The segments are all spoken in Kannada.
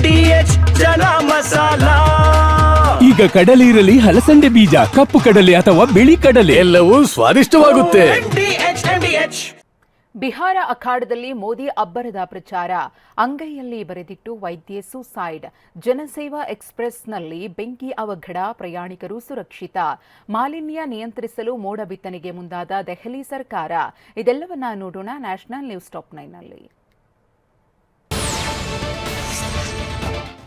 ಎಚ್ ಜನ ಮಸಾಲ. ಈಗ ಕಡಲೆ ಇರಲಿ ಹಲಸಂಡೆ ಬೀಜ ಕಪ್ಪು ಕಡಲೆ ಅಥವಾ ಬಿಳಿ ಕಡಲೆ. ಎಲ್ಲವೂ ಸ್ವಾದಿಷ್ಟವಾಗುತ್ತೆ. ಬಿಹಾರ ಅಖಾಡದಲ್ಲಿ ಮೋದಿ ಅಬ್ಬರದ ಪ್ರಚಾರ. ಅಂಗೈಯಲ್ಲಿ ಬರೆದಿಟ್ಟು ವೈದ್ಯ ಸುಸೈಡ್. ಜನಸೇವಾ ಎಕ್ಸ್ಪ್ರೆಸ್ನಲ್ಲಿ ಬೆಂಕಿ ಅವಘಡ ಪ್ರಯಾಣಿಕರು ಸುರಕ್ಷಿತ. ಮಾಲಿನ್ಯ ನಿಯಂತ್ರಿಸಲು ಮೋಡ ಬಿತ್ತನೆಗೆ ಮುಂದಾದ ದೆಹಲಿ ಸರ್ಕಾರ. ಇದೆಲ್ಲವನ್ನ ನೋಡೋಣ ನ್ಯಾಷನಲ್ ನ್ಯೂಸ್ ಟಾಪ್ ನೈನ್ನಲ್ಲಿ.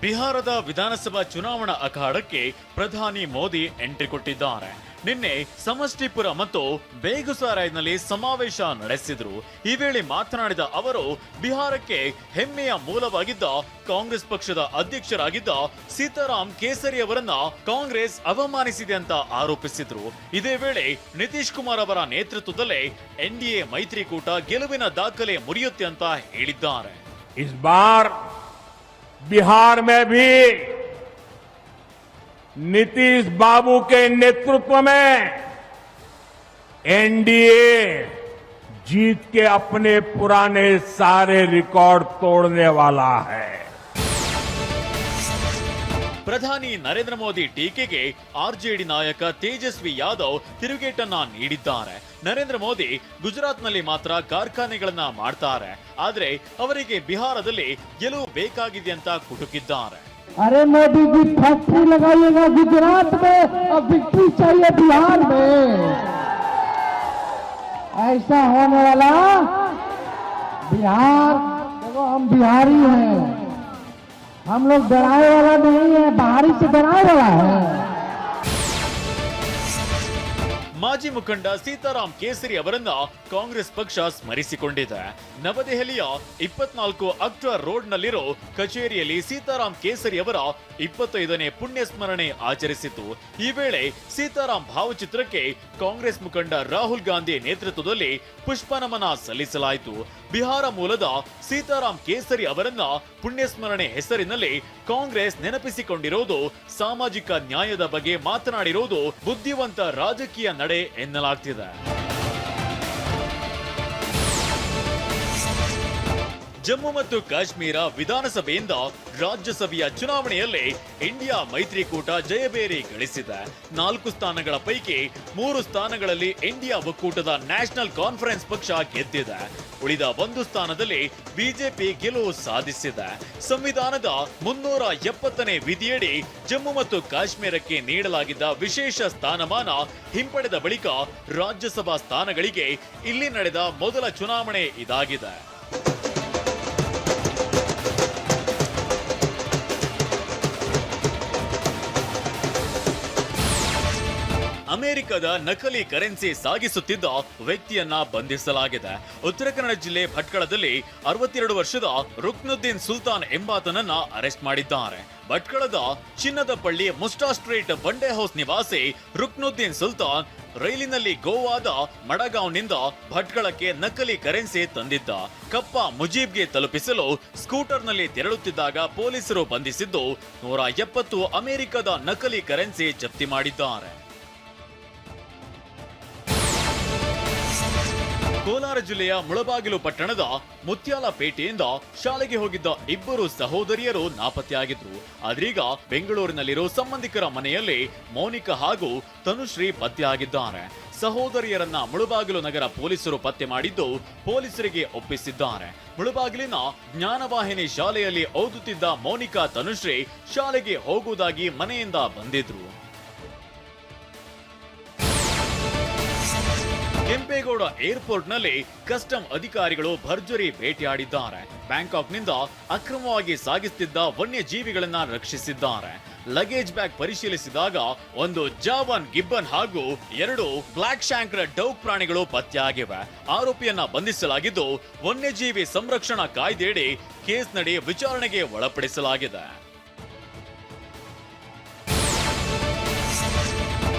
ಬಿಹಾರದ ವಿಧಾನಸಭಾ ಚುನಾವಣಾ ಅಖಾಡಕ್ಕೆ ಪ್ರಧಾನಿ ಮೋದಿ ಎಂಟ್ರಿ ಕೊಟ್ಟಿದ್ದಾರೆ. ನಿನ್ನೆ ಸಮಷ್ಟಿಪುರ ಮತ್ತು ಬೇಗುಸಾರಾಯ್ನಲ್ಲಿ ಸಮಾವೇಶ ನಡೆಸಿದ್ರು. ಈ ವೇಳೆ ಮಾತನಾಡಿದ ಅವರು, ಬಿಹಾರಕ್ಕೆ ಹೆಮ್ಮೆಯ ಮೂಲವಾಗಿದ್ದ ಕಾಂಗ್ರೆಸ್ ಪಕ್ಷದ ಅಧ್ಯಕ್ಷರಾಗಿದ್ದ ಸೀತಾರಾಮ್ ಕೇಸರಿ ಅವರನ್ನ ಕಾಂಗ್ರೆಸ್ ಅವಮಾನಿಸಿದೆ ಅಂತ ಆರೋಪಿಸಿದ್ರು. ಇದೇ ವೇಳೆ ನಿತೀಶ್ ಕುಮಾರ್ ಅವರ ನೇತೃತ್ವದಲ್ಲೇ ಎನ್ಡಿಎ ಮೈತ್ರಿಕೂಟ ಗೆಲುವಿನ ದಾಖಲೆ ಮುರಿಯುತ್ತೆ ಅಂತ ಹೇಳಿದ್ದಾರೆ. बिहार में भी नीतीश बाबू के नेतृत्व में एनडीए जीत के अपने पुराने सारे रिकॉर्ड तोड़ने वाला है। ಪ್ರಧಾನಿ ನರೇಂದ್ರ ಮೋದಿ ಟೀಕೆಗೆ ಆರ್ಜೆಡಿ ನಾಯಕ ತೇಜಸ್ವಿ ಯಾದವ್ ತಿರುಗೇಟನ್ನ ನೀಡಿದ್ದಾರೆ ನರೇಂದ್ರ ಮೋದಿ ಗುಜರಾತ್ನಲ್ಲಿ ಮಾತ್ರ ಕಾರ್ಖಾನೆಗಳನ್ನ ಮಾಡ್ತಾರೆ ಆದ್ರೆ ಅವರಿಗೆ ಬಿಹಾರದಲ್ಲಿ ಗೆಲುವು ಬೇಕಾಗಿದೆ ಅಂತ ಕುಟುಕಿದ್ದಾರೆ अरे मोदी जी फैक्ट्री लगाइएगा गुजरात में और विक्ट्री चाहिए बिहार में ऐसा होने वाला बिहार देखो हम बिहारी हैं हम लोग डराए वाला नहीं है बाहरी से डराए वाला है। ಮಾಜಿ ಮುಖಂಡ ಸೀತಾರಾಮ್ ಕೇಸರಿ ಅವರನ್ನ ಕಾಂಗ್ರೆಸ್ ಪಕ್ಷ ಸ್ಮರಿಸಿಕೊಂಡಿದೆ. ನವದೆಹಲಿಯ ಇಪ್ಪತ್ನಾಲ್ಕು ಅಕ್ಟರ್ ರೋಡ್ನಲ್ಲಿರೋ ಕಚೇರಿಯಲ್ಲಿ ಸೀತಾರಾಮ್ ಕೇಸರಿ ಅವರ ಇಪ್ಪತ್ತೈದನೇ ಪುಣ್ಯ ಸ್ಮರಣೆ ಆಚರಿಸಿತು. ಈ ವೇಳೆ ಸೀತಾರಾಮ್ ಭಾವಚಿತ್ರಕ್ಕೆ ಕಾಂಗ್ರೆಸ್ ಮುಖಂಡ ರಾಹುಲ್ ಗಾಂಧಿ ನೇತೃತ್ವದಲ್ಲಿ ಪುಷ್ಪನಮನ ಸಲ್ಲಿಸಲಾಯಿತು. ಬಿಹಾರ ಮೂಲದ ಸೀತಾರಾಮ್ ಕೇಸರಿ ಅವರನ್ನ ಪುಣ್ಯಸ್ಮರಣೆ ಹೆಸರಿನಲ್ಲಿ ಕಾಂಗ್ರೆಸ್ ನೆನಪಿಸಿಕೊಂಡಿರೋದು, ಸಾಮಾಜಿಕ ನ್ಯಾಯದ ಬಗ್ಗೆ ಮಾತನಾಡಿರೋದು, ಬುದ್ಧಿವಂತ ರಾಜಕೀಯ ನಡೆ ಎನ್ನಲಾಗ್ತಿದೆ ಜಮ್ಮು ಮತ್ತು ಕಾಶ್ಮೀರ ವಿಧಾನಸಭೆಯಿಂದ ರಾಜ್ಯಸಭೆಯ ಚುನಾವಣೆಯಲ್ಲಿ ಇಂಡಿಯಾ ಮೈತ್ರಿಕೂಟ ಜಯಬೇರಿ ಗಳಿಸಿದೆ. ನಾಲ್ಕು ಸ್ಥಾನಗಳ ಪೈಕಿ ಮೂರು ಸ್ಥಾನಗಳಲ್ಲಿ ಇಂಡಿಯಾ ಒಕ್ಕೂಟದ ನ್ಯಾಷನಲ್ ಕಾನ್ಫರೆನ್ಸ್ ಪಕ್ಷ ಗೆದ್ದಿದೆ. ಉಳಿದ ಒಂದು ಸ್ಥಾನದಲ್ಲಿ ಬಿಜೆಪಿ ಗೆಲುವು ಸಾಧಿಸಿದೆ. ಸಂವಿಧಾನದ ಮುನ್ನೂರ ಎಪ್ಪತ್ತನೇ ವಿಧಿಯಡಿ ಜಮ್ಮು ಮತ್ತು ಕಾಶ್ಮೀರಕ್ಕೆ ನೀಡಲಾಗಿದ್ದ ವಿಶೇಷ ಸ್ಥಾನಮಾನ ಹಿಂಪಡೆದ ಬಳಿಕ ರಾಜ್ಯಸಭಾ ಸ್ಥಾನಗಳಿಗೆ ಇಲ್ಲಿ ನಡೆದ ಮೊದಲ ಚುನಾವಣೆ ಇದಾಗಿದೆ. ಅಮೆರಿಕದ ನಕಲಿ ಕರೆನ್ಸಿ ಸಾಗಿಸುತ್ತಿದ್ದ ವ್ಯಕ್ತಿಯನ್ನ ಬಂಧಿಸಲಾಗಿದೆ. ಉತ್ತರ ಕನ್ನಡ ಜಿಲ್ಲೆ ಭಟ್ಕಳದಲ್ಲಿ ಅರವತ್ತೆರಡು ವರ್ಷದ ರುಕ್ನುದ್ದೀನ್ ಸುಲ್ತಾನ್ ಎಂಬಾತನನ್ನ ಅರೆಸ್ಟ್ ಮಾಡಿದ್ದಾರೆ. ಭಟ್ಕಳದ ಚಿನ್ನದ ಪಳ್ಳಿ ಮುಸ್ಟಾ ಸ್ಟ್ರೀಟ್ ಬಂಡೆ ಹೌಸ್ ನಿವಾಸಿ ರುಕ್ನುದ್ದೀನ್ ಸುಲ್ತಾನ್ ರೈಲಿನಲ್ಲಿ ಗೋವಾದ ಮಡಗಾಂವ್ನಿಂದ ಭಟ್ಕಳಕ್ಕೆ ನಕಲಿ ಕರೆನ್ಸಿ ತಂದಿದ್ದ. ಕಪ್ಪ ಮುಜೀಬ್ಗೆ ತಲುಪಿಸಲು ಸ್ಕೂಟರ್ನಲ್ಲಿ ತೆರಳುತ್ತಿದ್ದಾಗ ಪೊಲೀಸರು ಬಂಧಿಸಿದ್ದು ನೂರ ಎಪ್ಪತ್ತು ಅಮೆರಿಕದ ನಕಲಿ ಕರೆನ್ಸಿ ಜಪ್ತಿ ಮಾಡಿದ್ದಾರೆ. ಕೋಲಾರ ಜಿಲ್ಲೆಯ ಮುಳಬಾಗಿಲು ಪಟ್ಟಣದ ಮುತ್ಯಾಲಪೇಟೆಯಿಂದ ಶಾಲೆಗೆ ಹೋಗಿದ್ದ ಇಬ್ಬರು ಸಹೋದರಿಯರು ನಾಪತ್ತೆಯಾಗಿದ್ರು. ಆದ್ರೀಗ ಬೆಂಗಳೂರಿನಲ್ಲಿರೋ ಸಂಬಂಧಿಕರ ಮನೆಯಲ್ಲಿ ಮೌನಿಕಾ ಹಾಗೂ ತನುಶ್ರೀ ಪತ್ತೆಯಾಗಿದ್ದಾರೆ. ಸಹೋದರಿಯರನ್ನ ಮುಳುಬಾಗಿಲು ನಗರ ಪೊಲೀಸರು ಪತ್ತೆ ಮಾಡಿದ್ದು ಪೊಲೀಸರಿಗೆ ಒಪ್ಪಿಸಿದ್ದಾರೆ. ಮುಳುಬಾಗಿಲಿನ ಜ್ಞಾನವಾಹಿನಿ ಶಾಲೆಯಲ್ಲಿ ಓದುತ್ತಿದ್ದ ಮೌನಿಕಾ, ತನುಶ್ರೀ ಶಾಲೆಗೆ ಹೋಗುವುದಾಗಿ ಮನೆಯಿಂದ ಬಂದಿದ್ರು. ಕೆಂಪೇಗೌಡ ಏರ್ಪೋರ್ಟ್ನಲ್ಲಿ ಕಸ್ಟಮ್ ಅಧಿಕಾರಿಗಳು ಭರ್ಜರಿ ಭೇಟಿಯಾಡಿದ್ದಾರೆ. ಬ್ಯಾಂಕಾಕ್ನಿಂದ ಅಕ್ರಮವಾಗಿ ಸಾಗಿಸುತ್ತಿದ್ದ ವನ್ಯಜೀವಿಗಳನ್ನ ರಕ್ಷಿಸಿದ್ದಾರೆ. ಲಗೇಜ್ ಬ್ಯಾಗ್ ಪರಿಶೀಲಿಸಿದಾಗ ಒಂದು ಜಾವನ್ ಗಿಬ್ಬನ್ ಹಾಗೂ ಎರಡು ಬ್ಲಾಕ್ ಶಾಂಕ್ರ ಡೌಕ್ ಪ್ರಾಣಿಗಳು ಪತ್ತೆಯಾಗಿವೆ. ಆರೋಪಿಯನ್ನ ಬಂಧಿಸಲಾಗಿದ್ದು, ವನ್ಯಜೀವಿ ಸಂರಕ್ಷಣಾ ಕಾಯ್ದೆಯಡಿ ಕೇಸ್ ನಡಿ ವಿಚಾರಣೆಗೆ ಒಳಪಡಿಸಲಾಗಿದೆ.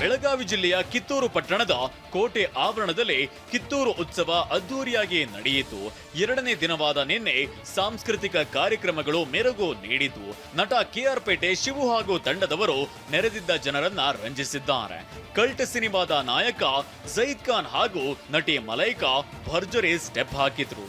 ಬೆಳಗಾವಿ ಜಿಲ್ಲೆಯ ಕಿತ್ತೂರು ಪಟ್ಟಣದ ಕೋಟೆ ಆವರಣದಲ್ಲಿ ಕಿತ್ತೂರು ಉತ್ಸವ ಅದ್ದೂರಿಯಾಗಿ ನಡೆಯಿತು. ಎರಡನೇ ದಿನವಾದ ನಿನ್ನೆ ಸಾಂಸ್ಕೃತಿಕ ಕಾರ್ಯಕ್ರಮಗಳು ಮೆರುಗು ನೀಡಿತು ನಟ ಕೆಆರ್ ಪೇಟೆ ಶಿವು ಹಾಗೂ ತಂಡದವರು ನೆರೆದಿದ್ದ ಜನರನ್ನ ರಂಜಿಸಿದ್ದಾರೆ. ಕಲ್ಟ್ ಸಿನಿಮಾದ ನಾಯಕ ಜೈದ್ ಖಾನ್ ಹಾಗೂ ನಟಿ ಮಲೈಕಾ ಭರ್ಜರಿ ಸ್ಟೆಪ್ ಹಾಕಿದ್ರು.